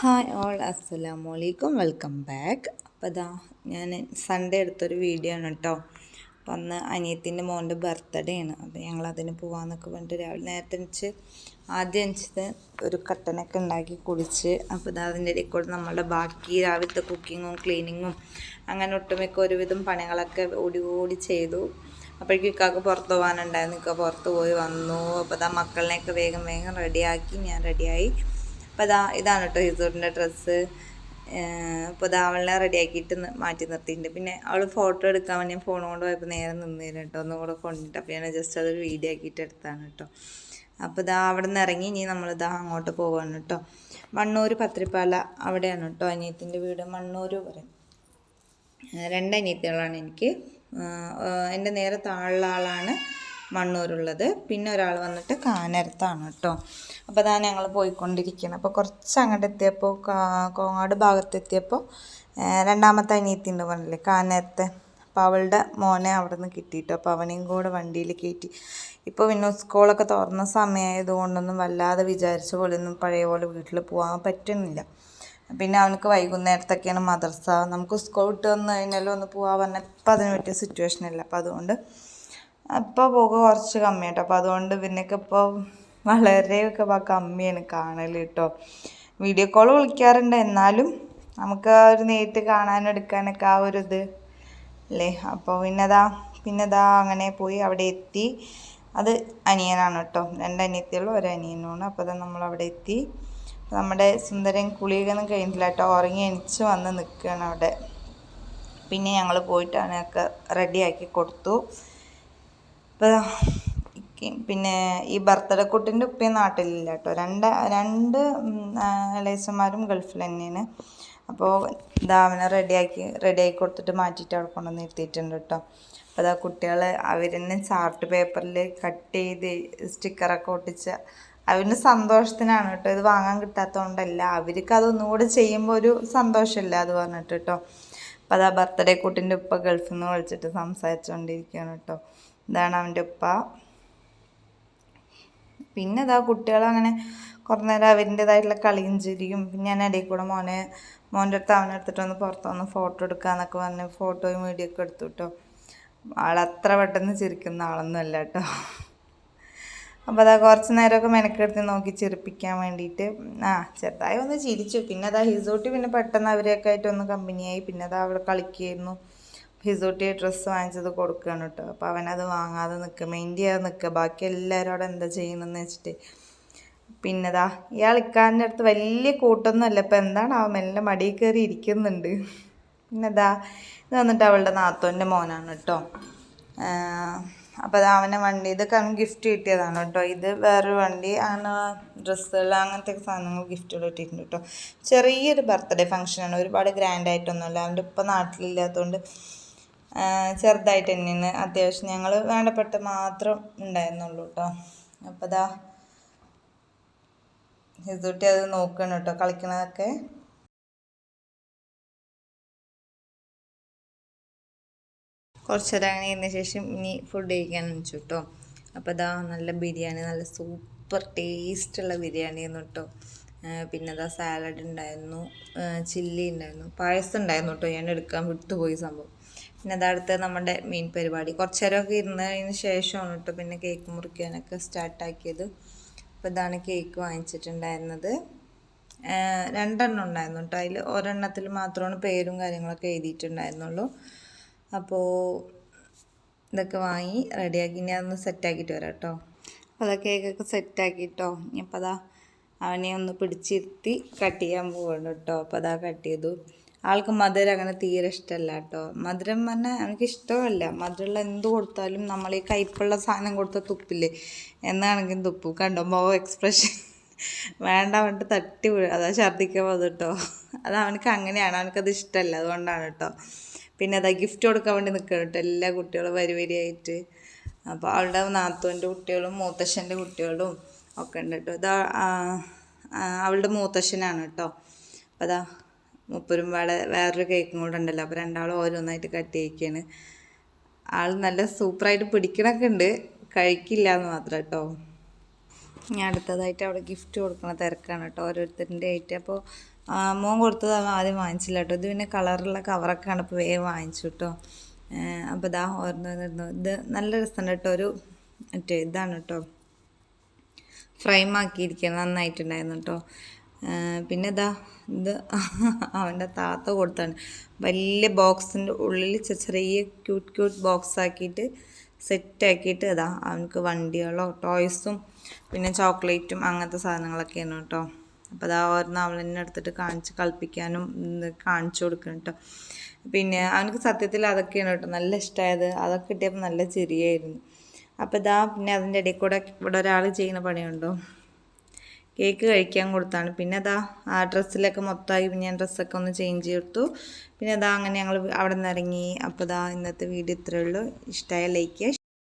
Hi all അസ്സലാമു അലൈക്കും welcome back അപ്പോൾ ഇതാ ഞാൻ സൺഡേ എടുത്തൊരു വീഡിയോ ആണ് കേട്ടോ അപ്പം അന്ന് അനിയത്തിന്റെ മോന്റെ ബർത്ത്ഡേ ആണ്. അപ്പോൾ ഞങ്ങൾ അതിന് പോകാമെന്നൊക്കെ പറഞ്ഞിട്ട് രാവിലെ നേരത്തെ എണിച്ച് ആദ്യം എണിച്ചത് ഒരു കട്ടനൊക്കെ ഉണ്ടാക്കി കുടിച്ച് അപ്പോൾ ഇതാ അതിന്റെ ഇടയിൽ കൂടെ നമ്മളുടെ ബാക്കി രാവിലത്തെ കുക്കിങ്ങും ക്ലീനിങ്ങും അങ്ങനെ ഒട്ടുമിക്ക ഒരുവിധം പണികളൊക്കെ ഓടി ഓടി ചെയ്തു. അപ്പോഴേക്കും ഇക്കാക്ക് പുറത്ത് പോകാനുണ്ടായിരുന്നു ഇക്ക പുറത്ത് പോയി വന്നു. അപ്പോൾ ഇതാ മക്കളിനെയൊക്കെ വേഗം വേഗം റെഡിയാക്കി ഞാൻ റെഡിയായി അപ്പോൾ അതാ ഇതാണ് കേട്ടോ ഹിസൂറിന്റെ ഡ്രസ്സ്. അപ്പോൾ ഇതാ അവളെ റെഡിയാക്കിയിട്ട് മാറ്റി നിർത്തിയിട്ടുണ്ട്. പിന്നെ അവൾ ഫോട്ടോ എടുക്കാൻ വേണ്ടി ഞാൻ ഫോൺ കൊണ്ട് പോയപ്പോൾ നേരെ നിന്നിരുന്നു കേട്ടോ ഒന്നും കൂടെ കൊണ്ടിട്ട് അപ്പോൾ ഞാൻ ജസ്റ്റ് അതൊരു വീഡിയോ ആക്കിയിട്ട് എടുത്താണ് കേട്ടോ അപ്പോൾ ഇതാ അവിടെ നിന്ന് ഇറങ്ങി ഇനി നമ്മളിതാ അങ്ങോട്ട് പോവാണ് കേട്ടോ മണ്ണൂർ പത്രിപ്പാല അവിടെയാണ് കേട്ടോ അനിയത്തിന്റെ വീട്. മണ്ണൂർ പറയും. രണ്ട് അനിയത്തികളാണ് എനിക്ക്. എന്റെ നേരെ താഴെയുള്ള ആളാണ് മണ്ണൂരുള്ളത്. പിന്നെ ഒരാൾ വന്നിട്ട് കാനരത്താണ് കേട്ടോ. അപ്പോൾ അതാണ് ഞങ്ങൾ പോയിക്കൊണ്ടിരിക്കുന്നത് അപ്പോൾ കുറച്ച് അങ്ങോട്ട് എത്തിയപ്പോൾ കോങ്ങാട് ഭാഗത്തെത്തിയപ്പോൾ രണ്ടാമത്തെ അനിയത്തി ഉണ്ട് പറഞ്ഞില്ലേ കാനരത്തെ. അപ്പോൾ അവളുടെ മോനെ അവിടെ നിന്ന് കിട്ടിയിട്ടോ അപ്പോൾ അവനെയും കൂടെ വണ്ടിയിൽ കയറ്റി. ഇപ്പോൾ പിന്നെ സ്കൂളൊക്കെ തുറന്ന സമയമായതുകൊണ്ടൊന്നും വല്ലാതെ വിചാരിച്ച പോലെ ഒന്നും പഴയ പോലെ വീട്ടിൽ പോകാൻ പറ്റുന്നില്ല പിന്നെ അവനക്ക് വൈകുന്നേരത്തൊക്കെയാണ് മദർസ നമുക്ക് സ്കൂൾ വിട്ട് വന്നു കഴിഞ്ഞാലും ഒന്ന് പോകാൻ പറഞ്ഞാൽ ഇപ്പം അതിന് പറ്റിയ സിറ്റുവേഷൻ ഇല്ല. അപ്പോൾ അതുകൊണ്ട് അപ്പോൾ പോക്ക് കുറച്ച് കമ്മിയാട്ടോ. അപ്പോൾ അതുകൊണ്ട് പിന്നെയൊക്കെ ഇപ്പോൾ വളരെയൊക്കെ കമ്മിയാണ് കാണൽ കേട്ടോ വീഡിയോ കോൾ വിളിക്കാറുണ്ട്. എന്നാലും നമുക്ക് ആ ഒരു നേരിട്ട് കാണാനും എടുക്കാനൊക്കെ ആ ഒരു ഇത് അല്ലേ അപ്പോൾ പിന്നെതാ പിന്നെതാ അങ്ങനെ പോയി അവിടെ എത്തി. അത് അനിയനാണ് കേട്ടോ രണ്ട് ഒരനിയനുമാണ് അപ്പോൾ അത് നമ്മൾ അവിടെ എത്തി. നമ്മുടെ സുന്ദരൻ കുളിയൊന്നും കഴിഞ്ഞില്ല കേട്ടോ ഉറങ്ങി എണിച്ച് വന്ന് നിൽക്കുകയാണ് അവിടെ. പിന്നെ ഞങ്ങൾ പോയിട്ടാണ് ഒക്കെ റെഡിയാക്കി കൊടുത്തു. പിന്നെ ഈ ബർത്ത്ഡേ കുട്ടിന്റെ ഉപ്പയും നാട്ടിലില്ല കേട്ടോ. രണ്ട് രണ്ട് ഇളയച്ചന്മാരും ഗൾഫിൽ തന്നെയാണ്. അപ്പോൾ ദാവന റെഡിയാക്കി റെഡിയാക്കി കൊടുത്തിട്ട് മാറ്റിയിട്ട് അവിടെ കൊണ്ടുവന്ന് നിർത്തിയിട്ടുണ്ട് കേട്ടോ. അപ്പോൾ അതാ കുട്ടികൾ അവർ തന്നെ ചാർട്ട് പേപ്പറിൽ കട്ട് ചെയ്ത് സ്റ്റിക്കറൊക്കെ ഒട്ടിച്ച് അവന് സന്തോഷത്തിനാണ് കേട്ടോ. ഇത് വാങ്ങാൻ കിട്ടാത്തതുകൊണ്ടല്ല അവർക്ക് അതൊന്നുകൂടെ ചെയ്യുമ്പോൾ ഒരു സന്തോഷമില്ല അത് പറഞ്ഞിട്ട് കേട്ടോ. അപ്പോൾ അതാ ബർത്ത്ഡേ കുട്ടിന്റെ ഉപ്പ ഗൾഫിൽ നിന്ന് വിളിച്ചിട്ട് സംസാരിച്ചുകൊണ്ടിരിക്കുകയാണ് കേട്ടോ. ഇതാണ് അവന്റെ ഉപ്പ. പിന്നെ ഇതാ കുട്ടികളങ്ങനെ കുറേ നേരം അവരിന്റെതായിട്ടുള്ള കളിയും ചിരിയും. പിന്നെ ഞാൻ ഇടയിൽ കൂടെ മോനെ മോന്റെ അടുത്ത് അവനെടുത്തിട്ട് ഒന്ന് പുറത്ത് വന്ന് ഫോട്ടോ എടുക്കാന്നൊക്കെ പറഞ്ഞ് ഫോട്ടോയും വീഡിയോ ഒക്കെ എടുത്തു കേട്ടോ ആളത്ര പെട്ടെന്ന് ചിരിക്കുന്ന ആളൊന്നും അല്ല കേട്ടോ അപ്പോൾ അതാ കുറച്ച് നേരമൊക്കെ മെനക്കെടുത്ത് നോക്കി ചിരിപ്പിക്കാൻ വേണ്ടിയിട്ട്. ആ ചെറുതായി ഒന്ന് ചിരിച്ചു. പിന്നെ അതാ ഹിസോട്ടി പിന്നെ പെട്ടെന്ന് അവരെയൊക്കെ ആയിട്ട് ഒന്ന് കമ്പനിയായി പിന്നെ അതാ അവിടെ കളിക്കുകയായിരുന്നു ഹിസൂട്ടി ഡ്രസ്സ് വാങ്ങിച്ചത് കൊടുക്കുകയാണ് കേട്ടോ. അപ്പോൾ അവനത് വാങ്ങാതെ നിൽക്കുക മെയിൻ ചെയ്യാതെ നിൽക്കുക ബാക്കി എല്ലാവരും അവിടെ എന്താ ചെയ്യുന്നതെന്ന് വെച്ചിട്ട്. പിന്നെതാ ഇയാൾ ഇക്കാരന്റെ അടുത്ത് വലിയ കൂട്ടൊന്നുമല്ല. ഇപ്പം എന്താണ് അവൻ മെല്ലെ മടിയിൽ കയറി ഇരിക്കുന്നുണ്ട്. പിന്നെതാ ഇത് വന്നിട്ട് അവളുടെ നാത്തോന്റെ മോനാണ് കേട്ടോ. അപ്പോൾ അത് അവനെ വണ്ടി ഇതൊക്കെ അവൻ ഗിഫ്റ്റ് കിട്ടിയതാണ് കേട്ടോ. ഇത് വേറൊരു വണ്ടി അങ്ങനെ ഡ്രസ്സുകൾ അങ്ങനത്തെ സാധനങ്ങൾ ഗിഫ്റ്റുകൾ കിട്ടിയിട്ടുണ്ട് കേട്ടോ. ചെറിയൊരു ബർത്ത്ഡേ ഫംഗ്ഷനാണ് ഒരുപാട് ഗ്രാൻഡായിട്ടൊന്നുമില്ല അവന്റെ ഇപ്പം നാട്ടിലില്ലാത്തതുകൊണ്ട് ചെറുതായിട്ട് തന്നെയാണ് അത്യാവശ്യം. ഞങ്ങൾ വേണ്ടപ്പെട്ട മാത്രം ഉണ്ടായിരുന്നുള്ളൂ കേട്ടോ അപ്പോൾ അതാ ഹിസുട്ടി അത് നോക്കണം കേട്ടോ കളിക്കണതൊക്കെ. കുറച്ച് നേരം അങ്ങനെ ഇരുന്ന ശേഷം ഇനി ഫുഡ് കഴിക്കാൻ വെച്ചു കേട്ടോ അപ്പോൾ അതാ നല്ല ബിരിയാണി നല്ല സൂപ്പർ ടേസ്റ്റുള്ള ബിരിയാണിയായിരുന്നു കേട്ടോ പിന്നെ അതാ സാലഡ് ഉണ്ടായിരുന്നു ചില്ലി ഉണ്ടായിരുന്നു പായസം ഉണ്ടായിരുന്നു കേട്ടോ ഞാൻ എടുക്കാൻ വിട്ടുപോയി സംഭവം. പിന്നെ അതടുത്ത് നമ്മുടെ മെയിൻ പരിപാടി. കുറച്ച് ഇരുന്നതിന് ശേഷമാണ് കേട്ടോ പിന്നെ കേക്ക് മുറിക്കാനൊക്കെ സ്റ്റാർട്ടാക്കിയത്. അപ്പോൾ ഇതാണ് കേക്ക് വാങ്ങിച്ചിട്ടുണ്ടായിരുന്നത്. രണ്ടെണ്ണം ഉണ്ടായിരുന്നു കേട്ടോ. അതിൽ ഒരെണ്ണത്തിൽ മാത്രമാണ് പേരും കാര്യങ്ങളൊക്കെ എഴുതിയിട്ടുണ്ടായിരുന്നുള്ളൂ. അപ്പോൾ ഇതൊക്കെ വാങ്ങി റെഡിയാക്കി. ഇനി അതൊന്ന് സെറ്റാക്കിയിട്ട് വരാം കേട്ടോ. അപ്പോൾ അതാ കേക്കൊക്കെ സെറ്റാക്കിയിട്ടോ. ഇനിയിപ്പോൾ അതാ അവനെ ഒന്ന് പിടിച്ചിരുത്തി കട്ട് ചെയ്യാൻ പോകണം കേട്ടോ. അപ്പോൾ അതാ കട്ട് ചെയ്തു. ആൾക്ക് മധുരം അങ്ങനെ തീരെ ഇഷ്ടമല്ല കേട്ടോ. മധുരം പറഞ്ഞാൽ എനിക്ക് ഇഷ്ടമല്ല. മധുരമുള്ള എന്ത് കൊടുത്താലും നമ്മൾ ഈ കയ്പുള്ള സാധനം കൊടുത്ത തുപ്പില്ലേ എന്നാണെങ്കിലും തുപ്പും. കണ്ടോ മോ എക്സ്പ്രഷൻ വേണ്ട വേണ്ട തട്ടി അതാ ഛർദ്ദിക്കാൻ കേട്ടോ. അത് അവനക്ക് അങ്ങനെയാണ്. അവനക്കത് ഇഷ്ടമല്ല അതുകൊണ്ടാണ് കേട്ടോ. പിന്നെ അതാ ഗിഫ്റ്റ് കൊടുക്കാൻ വേണ്ടി നിൽക്കണം കേട്ടോ. എല്ലാ കുട്ടികളും വരി വരിയായിട്ട് അപ്പോൾ അവളുടെ നാത്തുവിന്റെ കുട്ടികളും മൂത്തശ്ശന്റെ കുട്ടികളും ഒക്കെ ഉണ്ട് കേട്ടോ. ഇതാ അവളുടെ മൂത്തശ്ശനാണ് കേട്ടോ. അപ്പോൾ അതാ മുപ്പരും പാടെ വേറൊരു കേക്കും കൂടെ ഉണ്ടല്ലോ. അപ്പോൾ രണ്ടാളും ഓരോന്നായിട്ട് കട്ട് ചെയ്യിക്കുകയാണ് ആൾ നല്ല സൂപ്പറായിട്ട് പിടിക്കണൊക്കെ ഉണ്ട്. കഴിക്കില്ല എന്ന് മാത്രം കേട്ടോ ഞാൻ അടുത്തതായിട്ട് അവിടെ ഗിഫ്റ്റ് കൊടുക്കണ തിരക്കാണ് കേട്ടോ ഓരോരുത്തരുടെ ആയിട്ട്. അപ്പോൾ മോൻ കൊടുത്തത് അവൻ ആദ്യം വാങ്ങിച്ചില്ല കേട്ടോ ഇത് പിന്നെ കളറുള്ള കവറൊക്കെ ആണ് ഇപ്പോൾ വേഗം വാങ്ങിച്ചു കേട്ടോ അപ്പോൾ ഇതാ ഓർന്നു വന്നിരുന്നു ഇത് നല്ല രസമുണ്ട് കേട്ടോ ഒരു മറ്റേ ഇതാണ് കേട്ടോ ഫ്രെയിം ആക്കിയിരിക്കുന്നത് നന്നായിട്ടുണ്ടായിരുന്നു കേട്ടോ പിന്നെ ഇതാ ഇത് അവന്റെ താത്ത കൊടുത്താണ്. വലിയ ബോക്സിന്റെ ഉള്ളിൽ ചെറിയ ക്യൂട്ട് ക്യൂട്ട് ബോക്സ് ആക്കിയിട്ട് സെറ്റ് ആക്കിയിട്ട് ഇതാ അവനക്ക് വണ്ടികളോ ടോയ്സും പിന്നെ ചോക്ലേറ്റും അങ്ങനത്തെ സാധനങ്ങളൊക്കെയാണ് കേട്ടോ. അപ്പോൾ അതാ ഓരോന്ന് അവൾ തന്നെ എടുത്തിട്ട് കാണിച്ച് കളിപ്പിക്കാനും കാണിച്ചു കൊടുക്കണം കേട്ടോ. പിന്നെ അവനക്ക് സത്യത്തിൽ അതൊക്കെയാണ് കേട്ടോ നല്ല ഇഷ്ടമായത്. അതൊക്കെ കിട്ടിയപ്പോൾ നല്ല ചിരിയായിരുന്നു. അപ്പോൾ ഇതാ പിന്നെ അതിന്റെ ഇടയിൽ കൂടെ ഇവിടെ ഒരാൾ ചെയ്യുന്ന പണിയുണ്ടോ? കേക്ക് കഴിക്കാൻ കൊടുത്താണ്. പിന്നെ അതാ ആ ഡ്രസ്സിലൊക്കെ മൊത്തമായി ഞാൻ ഡ്രസ്സൊക്കെ ഒന്ന് ചേഞ്ച് ചെയ്തു പിന്നെ അതാ അങ്ങനെ ഞങ്ങൾ അവിടെ നിന്ന് ഇറങ്ങി. അപ്പോൾ ഇതാ ഇന്നത്തെ വീഡിയോ ഇത്രയേ ഉള്ളൂ. ഇഷ്ടമായ ലൈക്ക്